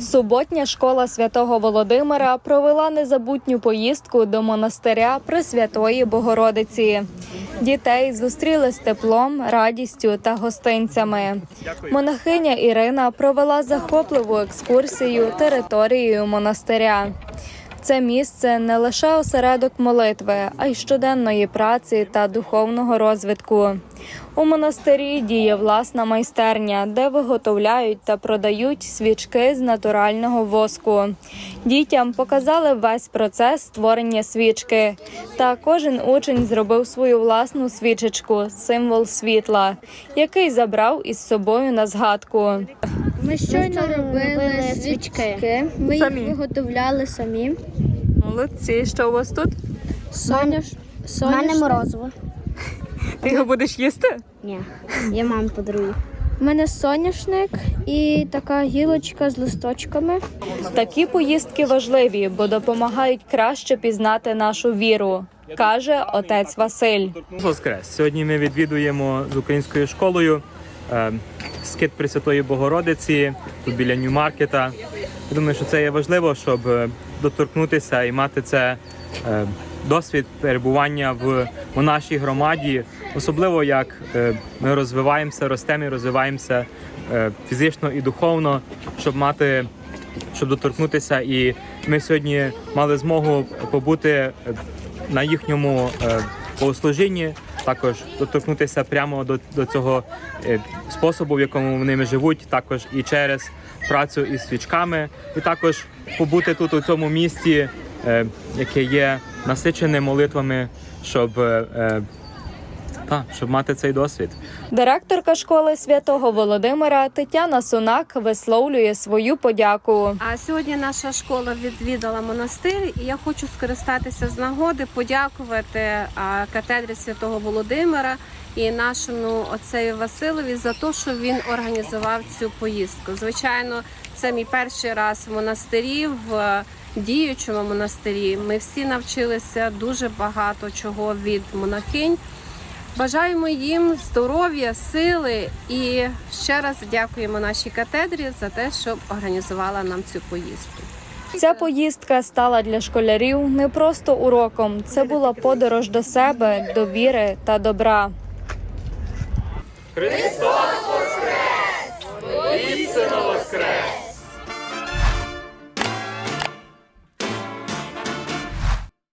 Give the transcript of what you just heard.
Суботня школа святого Володимира провела незабутню поїздку до монастиря Пресвятої Богородиці. Дітей зустріли з теплом, радістю та гостинцями. Монахиня Ірина провела захопливу екскурсію територією монастиря. Це місце не лише осередок молитви, а й щоденної праці та духовного розвитку. У монастирі діє власна майстерня, де виготовляють та продають свічки з натурального воску. Дітям показали весь процес створення свічки. Та кожен учень зробив свою власну свічечку, символ світла, який забрав із собою на згадку. Ми щойно робили свічки. Ми їх виготовляли самі. Молодці, що у вас тут? Соняш... У мене морозиво. Ти його будеш їсти? Ні, я мамі подарую. У мене соняшник і така гілочка з листочками. Такі поїздки важливі, бо допомагають краще пізнати нашу віру, каже отець Василь. Воскрес. Сьогодні ми відвідуємо з українською школою е, скит Пресвятої Богородиці тут біля Нью-Маркета. Я думаю, що це є важливо, щоб е, доторкнутися і мати це е, досвід перебування в, у нашій громаді, особливо як е, ми розвиваємося, ростемо і розвиваємося фізично і духовно, щоб мати щоб доторкнутися. І ми сьогодні мали змогу побути на їхньому богослужінні, також доторкнутися прямо до, до цього е, способу, в якому вони живуть, також і через працю із свічками, і також побути тут у цьому місті, е, яке є насичене молитвами, щоб, е, та, щоб мати цей досвід. Директорка школи святого Володимира Тетяна Сунак висловлює свою подяку. А сьогодні наша школа відвідала монастир, і я хочу скористатися з нагоди, подякувати катедрі святого Володимира і нашому отцею Василові за те, що він організував цю поїздку. Звичайно, це мій перший раз в монастирі в е, діючому монастирі. Ми всі навчилися дуже багато чого від монахинь. Бажаємо їм здоров'я, сили і ще раз дякуємо нашій катедрі за те, що організувала нам цю поїздку. Ця поїздка стала для школярів не просто уроком, це була подорож до себе, до віри та добра. Христос